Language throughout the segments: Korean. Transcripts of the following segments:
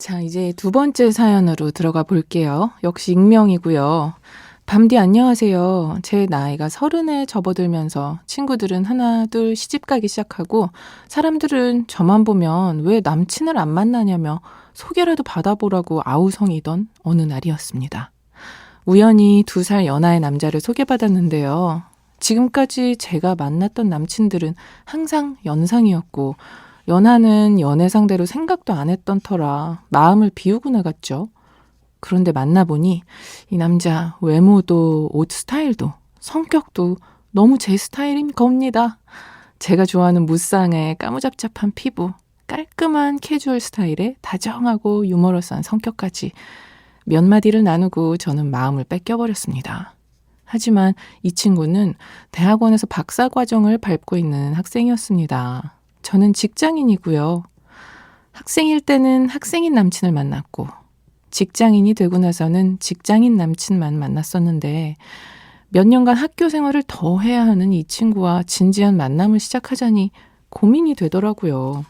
자, 이제 두 번째 사연으로 들어가 볼게요. 역시 익명이고요. 밤디 안녕하세요. 제 나이가 서른에 접어들면서 친구들은 하나, 둘 시집 가기 시작하고 사람들은 저만 보면 왜 남친을 안 만나냐며 소개라도 받아보라고 아우성이던 어느 날이었습니다. 우연히 두 살 연하의 남자를 소개받았는데요. 지금까지 제가 만났던 남친들은 항상 연상이었고 연하는 연애 상대로 생각도 안 했던 터라 마음을 비우고 나갔죠. 그런데 만나보니 이 남자 외모도 옷 스타일도 성격도 너무 제 스타일인 겁니다. 제가 좋아하는 무쌍의 까무잡잡한 피부, 깔끔한 캐주얼 스타일에 다정하고 유머러스한 성격까지 몇 마디를 나누고 저는 마음을 뺏겨버렸습니다. 하지만 이 친구는 대학원에서 박사 과정을 밟고 있는 학생이었습니다. 저는 직장인이고요. 학생일 때는 학생인 남친을 만났고, 직장인이 되고 나서는 직장인 남친만 만났었는데, 몇 년간 학교 생활을 더 해야 하는 이 친구와 진지한 만남을 시작하자니 고민이 되더라고요.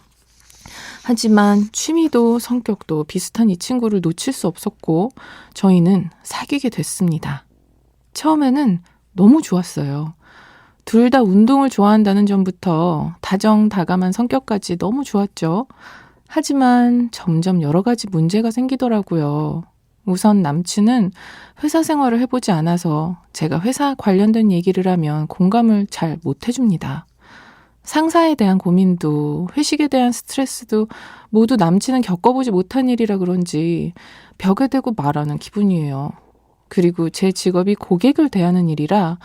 하지만 취미도 성격도 비슷한 이 친구를 놓칠 수 없었고, 저희는 사귀게 됐습니다. 처음에는 너무 좋았어요. 둘 다 운동을 좋아한다는 점부터 다정다감한 성격까지 너무 좋았죠. 하지만 점점 여러 가지 문제가 생기더라고요. 우선 남친은 회사 생활을 해보지 않아서 제가 회사 관련된 얘기를 하면 공감을 잘 못 해줍니다. 상사에 대한 고민도 회식에 대한 스트레스도 모두 남친은 겪어보지 못한 일이라 그런지 벽에 대고 말하는 기분이에요. 그리고 제 직업이 고객을 대하는 일이라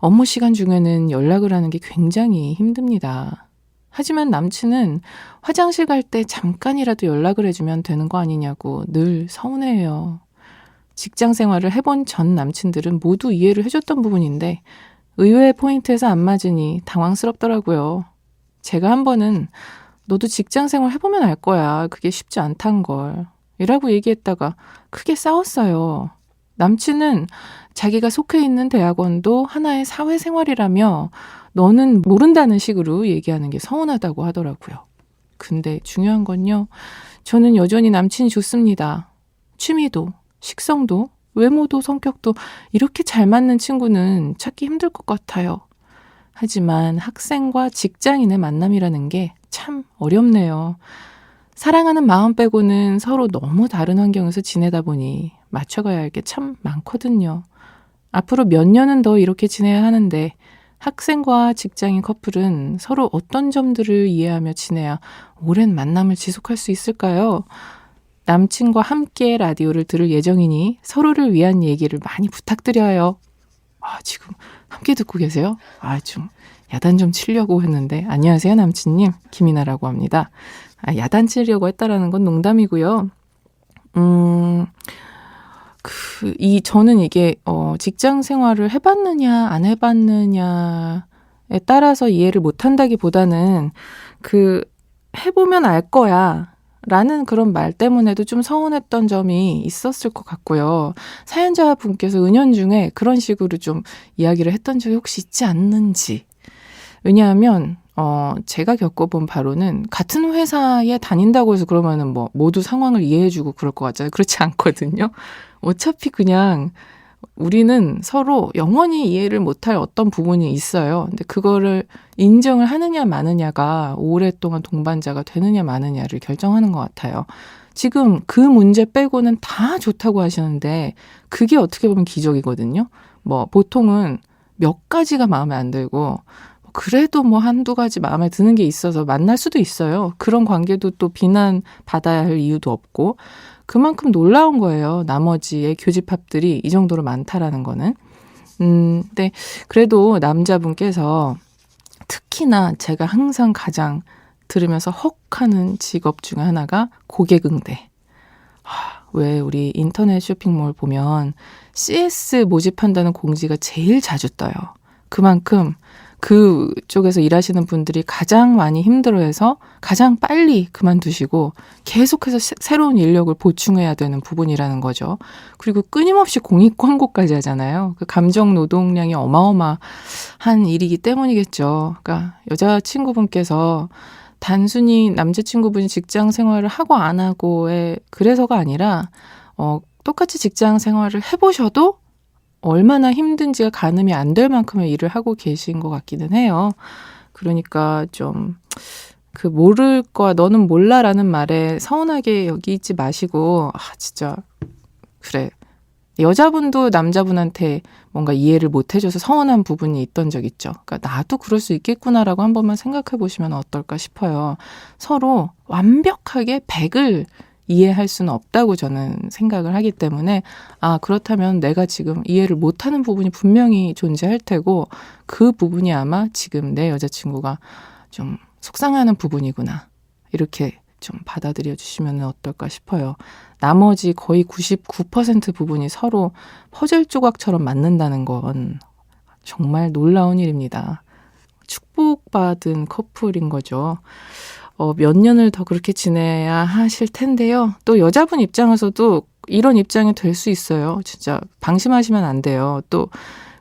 업무 시간 중에는 연락을 하는 게 굉장히 힘듭니다. 하지만 남친은 화장실 갈 때 잠깐이라도 연락을 해주면 되는 거 아니냐고 늘 서운해해요. 직장 생활을 해본 전 남친들은 모두 이해를 해줬던 부분인데 의외의 포인트에서 안 맞으니 당황스럽더라고요. 제가 한 번은 너도 직장 생활 해보면 알 거야. 그게 쉽지 않단 걸. 이라고 얘기했다가 크게 싸웠어요. 남친은 자기가 속해 있는 대학원도 하나의 사회생활이라며 너는 모른다는 식으로 얘기하는 게 서운하다고 하더라고요. 근데 중요한 건요. 저는 여전히 남친이 좋습니다. 취미도, 식성도, 외모도, 성격도 이렇게 잘 맞는 친구는 찾기 힘들 것 같아요. 하지만 학생과 직장인의 만남이라는 게 참 어렵네요. 사랑하는 마음 빼고는 서로 너무 다른 환경에서 지내다 보니 맞춰가야 할 게 참 많거든요. 앞으로 몇 년은 더 이렇게 지내야 하는데 학생과 직장인 커플은 서로 어떤 점들을 이해하며 지내야 오랜 만남을 지속할 수 있을까요? 남친과 함께 라디오를 들을 예정이니 서로를 위한 얘기를 많이 부탁드려요. 아, 지금 함께 듣고 계세요? 아, 좀 야단 좀 치려고 했는데 안녕하세요, 남친님. 김이나라고 합니다. 아, 야단 치려고 했다라는 건 농담이고요. 음, 그, 이, 저는 이게, 어, 직장 생활을 해봤느냐, 안 해봤느냐에 따라서 이해를 못 한다기 보다는, 그, 해보면 알 거야. 라는 그런 말 때문에도 좀 서운했던 점이 있었을 것 같고요. 사연자 분께서 은연중에 그런 식으로 좀 이야기를 했던 적이 혹시 있지 않는지. 왜냐하면, 어, 제가 겪어본 바로는 같은 회사에 다닌다고 해서 그러면은 뭐 모두 상황을 이해해주고 그럴 것 같잖아요. 그렇지 않거든요. 어차피 그냥 우리는 서로 영원히 이해를 못할 어떤 부분이 있어요. 근데 그거를 인정을 하느냐 마느냐가 오랫동안 동반자가 되느냐 마느냐를 결정하는 것 같아요. 지금 그 문제 빼고는 다 좋다고 하시는데 그게 어떻게 보면 기적이거든요. 뭐 보통은 몇 가지가 마음에 안 들고 그래도 뭐 한두 가지 마음에 드는 게 있어서 만날 수도 있어요. 그런 관계도 또 비난 받아야 할 이유도 없고 그만큼 놀라운 거예요. 나머지의 교집합들이 이 정도로 많다라는 거는. 음, 근데 그래도 남자분께서 특히나 제가 항상 가장 들으면서 헉 하는 직업 중에 하나가 고객응대. 아, 왜 우리 인터넷 쇼핑몰 보면 CS 모집한다는 공지가 제일 자주 떠요. 그만큼 그 쪽에서 일하시는 분들이 가장 많이 힘들어해서 가장 빨리 그만두시고 계속해서 새로운 인력을 보충해야 되는 부분이라는 거죠. 그리고 끊임없이 공익 광고까지 하잖아요. 그 감정 노동량이 어마어마한 일이기 때문이겠죠. 그러니까 여자 친구분께서 단순히 남자친구분이 직장 생활을 하고 안 하고의 그래서가 아니라 어, 똑같이 직장 생활을 해보셔도 얼마나 힘든지가 가늠이 안 될 만큼의 일을 하고 계신 것 같기는 해요. 그러니까 좀 그 모를 거야 너는 몰라라는 말에 서운하게 여기지 마시고 아 진짜 그래 여자분도 남자분한테 뭔가 이해를 못 해줘서 서운한 부분이 있던 적 있죠. 그러니까 나도 그럴 수 있겠구나라고 한 번만 생각해 보시면 어떨까 싶어요. 서로 완벽하게 100을 이해할 수는 없다고 저는 생각을 하기 때문에 아 그렇다면 내가 지금 이해를 못하는 부분이 분명히 존재할 테고 그 부분이 아마 지금 내 여자친구가 좀 속상해하는 부분이구나 이렇게 좀 받아들여 주시면 어떨까 싶어요. 나머지 거의 99% 부분이 서로 퍼즐 조각처럼 맞는다는 건 정말 놀라운 일입니다. 축복받은 커플인 거죠. 어, 몇 년을 더 그렇게 지내야 하실 텐데요. 또 여자분 입장에서도 이런 입장이 될 수 있어요. 진짜 방심하시면 안 돼요. 또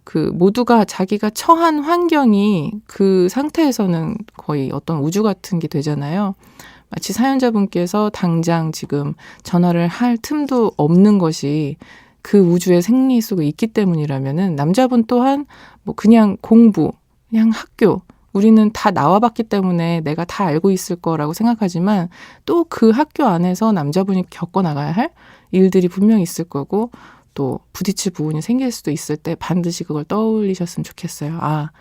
그 모두가 자기가 처한 환경이 그 상태에서는 거의 어떤 우주 같은 게 되잖아요. 마치 사연자분께서 당장 지금 전화를 할 틈도 없는 것이 그 우주의 생리 속에 있기 때문이라면은 남자분 또한 뭐 그냥 공부, 그냥 학교, 우리는 다 나와봤기 때문에 내가 다 알고 있을 거라고 생각하지만 또 그 학교 안에서 남자분이 겪어나가야 할 일들이 분명히 있을 거고 또 부딪힐 부분이 생길 수도 있을 때 반드시 그걸 떠올리셨으면 좋겠어요. 아,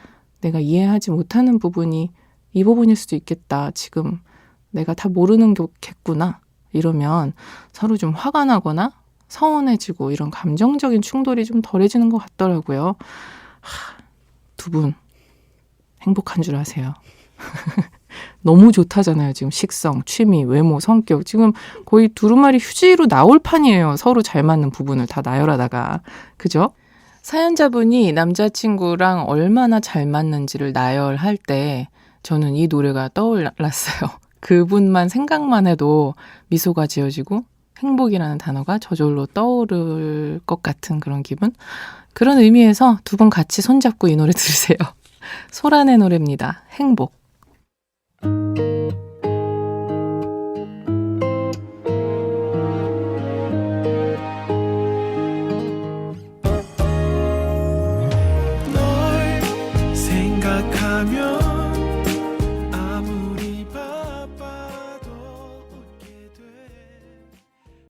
내가 이해하지 못하는 부분이 이 부분일 수도 있겠다. 지금 내가 다 모르는 겠구나. 이러면 서로 좀 화가 나거나 서운해지고 이런 감정적인 충돌이 좀 덜해지는 것 같더라고요. 두분 행복한 줄 아세요. 너무 좋다잖아요. 지금 식성, 취미, 외모, 성격. 지금 거의 두루마리 휴지로 나올 판이에요. 서로 잘 맞는 부분을 다 나열하다가. 그죠? 사연자분이 남자친구랑 얼마나 잘 맞는지를 나열할 때 저는 이 노래가 떠올랐어요. 그분만 생각만 해도 미소가 지어지고 행복이라는 단어가 저절로 떠오를 것 같은 그런 기분? 그런 의미에서 두 분 같이 손잡고 이 노래 들으세요. 소란의 노래입니다. 행복.